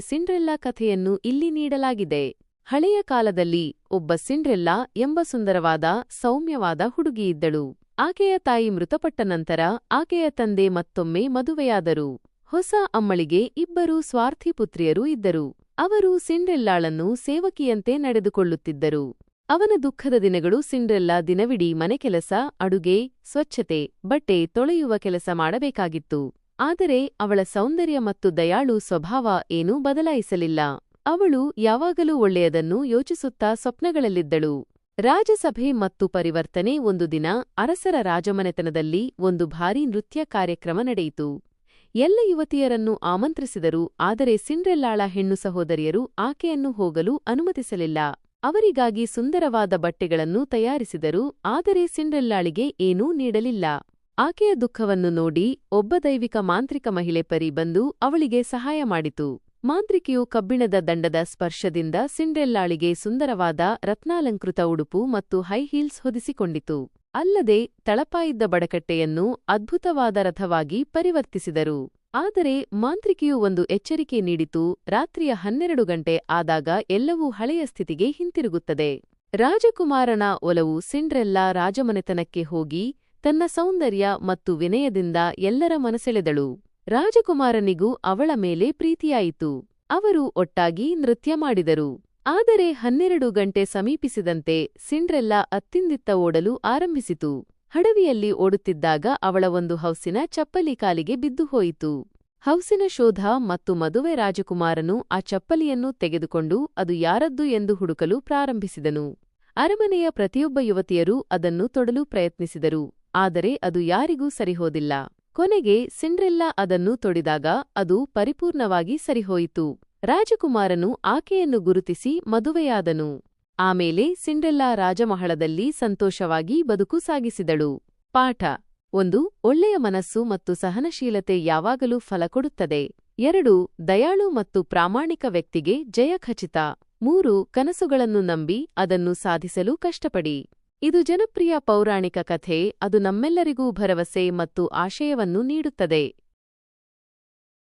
Cinderella ಕಥೆಯನ್ನು ಇಲ್ಲಿ ನೀಡಲಾಗಿದೆ. ಹಳೆಯ ಕಾಲದಲ್ಲಿ ಒಬ್ಬ ಸಿಂಡ್ರೆಲ್ಲಾ ಎಂಬ ಸುಂದರವಾದ, ಸೌಮ್ಯವಾದ ಹುಡುಗಿಯಿದ್ದಳು. ಆಕೆಯ ತಾಯಿ ಮೃತಪಟ್ಟ ನಂತರ ಆಕೆಯ ತಂದೆ ಮತ್ತೊಮ್ಮೆ ಮದುವೆಯಾದರು. ಹೊಸ ಅಮ್ಮಳಿಗೆ ಇಬ್ಬರು ಸ್ವಾರ್ಥಿ ಪುತ್ರಿಯರು ಇದ್ದರು. ಅವರು ಸಿಂಡ್ರೆಲ್ಲಾಳನ್ನು ಸೇವಕಿಯಂತೆ ನಡೆದುಕೊಳ್ಳುತ್ತಿದ್ದರು. ಅವನ ದುಃಖದ ದಿನಗಳು ಸಿಂಡ್ರೆಲ್ಲಾ ದಿನವಿಡೀ ಮನೆಕೆಲಸ ಅಡುಗೆ, ಸ್ವಚ್ಛತೆ, ಬಟ್ಟೆ ತೊಳೆಯುವ ಕೆಲಸ ಮಾಡಬೇಕಾಗಿತ್ತು. ಆದರೆ ಅವಳ ಸೌಂದರ್ಯ ಮತ್ತು ದಯಾಳು ಸ್ವಭಾವ ಏನೂ ಬದಲಾಯಿಸಲಿಲ್ಲ. ಅವಳು ಯಾವಾಗಲೂ ಒಳ್ಳೆಯದನ್ನು ಯೋಚಿಸುತ್ತಾ ಸ್ವಪ್ನಗಳಲ್ಲಿದ್ದಳು. ರಾಜಸಭೆ ಮತ್ತು ಪರಿವರ್ತನೆ ಒಂದು ದಿನ ಅರಸರ ರಾಜಮನೆತನದಲ್ಲಿ ಒಂದು ಭಾರೀ ನೃತ್ಯ ಕಾರ್ಯಕ್ರಮ ನಡೆಯಿತು. ಎಲ್ಲ ಯುವತಿಯರನ್ನು ಆಮಂತ್ರಿಸಿದರು, ಆದರೆ ಸಿಂಡ್ರೆಲ್ಲಾಳ ಹೆಣ್ಣು ಸಹೋದರಿಯರು ಆಕೆಯನ್ನು ಹೋಗಲು ಅನುಮತಿಸಲಿಲ್ಲ. ಅವರಿಗಾಗಿ ಸುಂದರವಾದ ಬಟ್ಟೆಗಳನ್ನು ತಯಾರಿಸಿದರು, ಆದರೆ ಸಿಂಡ್ರೆಲ್ಲಾಳಿಗೆ ಏನೂ ನೀಡಲಿಲ್ಲ. ಆಕೆಯ ದುಃಖವನ್ನು ನೋಡಿ ಒಬ್ಬ ದೈವಿಕ ಮಾಂತ್ರಿಕ ಮಹಿಳೆ ಪರಿ ಬಂದು ಅವಳಿಗೆ ಸಹಾಯ ಮಾಡಿತು. ಮಾಂತ್ರಿಕೆಯು ಕಬ್ಬಿಣದ ದಂಡದ ಸ್ಪರ್ಶದಿಂದ ಸಿಂಡ್ರೆಲ್ಲಾಳಿಗೆ ಸುಂದರವಾದ ರತ್ನಾಲಂಕೃತ ಉಡುಪು ಮತ್ತು ಹೈ ಹೀಲ್ಸ್ ಹೊದಿಸಿಕೊಂಡಿತು. ಅಲ್ಲದೆ ತಳಪಾಯಿದ್ದ ಬಡಕಟ್ಟೆಯನ್ನು ಅದ್ಭುತವಾದ ರಥವಾಗಿ ಪರಿವರ್ತಿಸಿದರು. ಆದರೆ ಮಾಂತ್ರಿಕೆಯು ಒಂದು ಎಚ್ಚರಿಕೆ ನೀಡಿತು. ರಾತ್ರಿಯ ಹನ್ನೆರಡು ಗಂಟೆ ಆದಾಗ ಎಲ್ಲವೂ ಹಳೆಯ ಸ್ಥಿತಿಗೆ ಹಿಂತಿರುಗುತ್ತದೆ. ರಾಜಕುಮಾರನ ಒಲವು ಸಿಂಡ್ರೆಲ್ಲಾ ರಾಜಮನೆತನಕ್ಕೆ ಹೋಗಿ ತನ್ನ ಸೌಂದರ್ಯ ಮತ್ತು ವಿನಯದಿಂದ ಎಲ್ಲರ ಮನಸೆಳೆದಳು. ರಾಜಕುಮಾರನಿಗೂ ಅವಳ ಮೇಲೆ ಪ್ರೀತಿಯಾಯಿತು. ಅವರು ಒಟ್ಟಾಗಿ ನೃತ್ಯ ಮಾಡಿದರು. ಆದರೆ ಹನ್ನೆರಡು ಗಂಟೆ ಸಮೀಪಿಸಿದಂತೆ ಸಿಂಡ್ರೆಲ್ಲಾ ಅತ್ತಿಂದಿತ್ತ ಓಡಲು ಆರಂಭಿಸಿತು. ಹಡವಿಯಲ್ಲಿ ಓಡುತ್ತಿದ್ದಾಗ ಅವಳ ಒಂದು ಹೌಸಿನ ಚಪ್ಪಲಿ ಕಾಲಿಗೆ ಬಿದ್ದು ಹೋಯಿತು. ಹೌಸಿನ ಶೋಧ ಮತ್ತು ಮದುವೆ ರಾಜಕುಮಾರನು ಆ ಚಪ್ಪಲಿಯನ್ನು ತೆಗೆದುಕೊಂಡು ಅದು ಯಾರದ್ದು ಎಂದು ಹುಡುಕಲು ಪ್ರಾರಂಭಿಸಿದನು. ಅರಮನೆಯ ಪ್ರತಿಯೊಬ್ಬ ಯುವತಿಯರೂ ಅದನ್ನು ತೊಡಲು ಪ್ರಯತ್ನಿಸಿದರು. ಆದರೆ ಅದು ಯಾರಿಗೂ ಸರಿಹೋದಿಲ್ಲ. ಕೊನೆಗೆ ಸಿಂಡ್ರೆಲ್ಲಾ ಅದನ್ನು ತೊಡಿದಾಗ ಅದು ಪರಿಪೂರ್ಣವಾಗಿ ಸರಿಹೋಯಿತು. ರಾಜಕುಮಾರನು ಆಕೆಯನ್ನು ಗುರುತಿಸಿ ಮದುವೆಯಾದನು. ಆಮೇಲೆ ಸಿಂಡ್ರೆಲ್ಲಾ ರಾಜಮಹಳದಲ್ಲಿ ಸಂತೋಷವಾಗಿ ಬದುಕು ಸಾಗಿಸಿದಳು. ಪಾಠ. ಒಂದು, ಒಳ್ಳೆಯ ಮನಸ್ಸು ಮತ್ತು ಸಹನಶೀಲತೆ ಯಾವಾಗಲೂ ಫಲ ಕೊಡುತ್ತದೆ. ಎರಡು, ದಯಾಳು ಮತ್ತು ಪ್ರಾಮಾಣಿಕ ವ್ಯಕ್ತಿಗೆ ಜಯ ಖಚಿತ. ಮೂರು, ಕನಸುಗಳನ್ನು ನಂಬಿ ಅದನ್ನು ಸಾಧಿಸಲು ಕಷ್ಟಪಡಿ. ಇದು ಜನಪ್ರಿಯ ಪೌರಾಣಿಕ ಕಥೆ ಅದು ನಮ್ಮೆಲ್ಲರಿಗೂ ಭರವಸೆ ಮತ್ತು ಆಶಯವನ್ನು ನೀಡುತ್ತದೆ.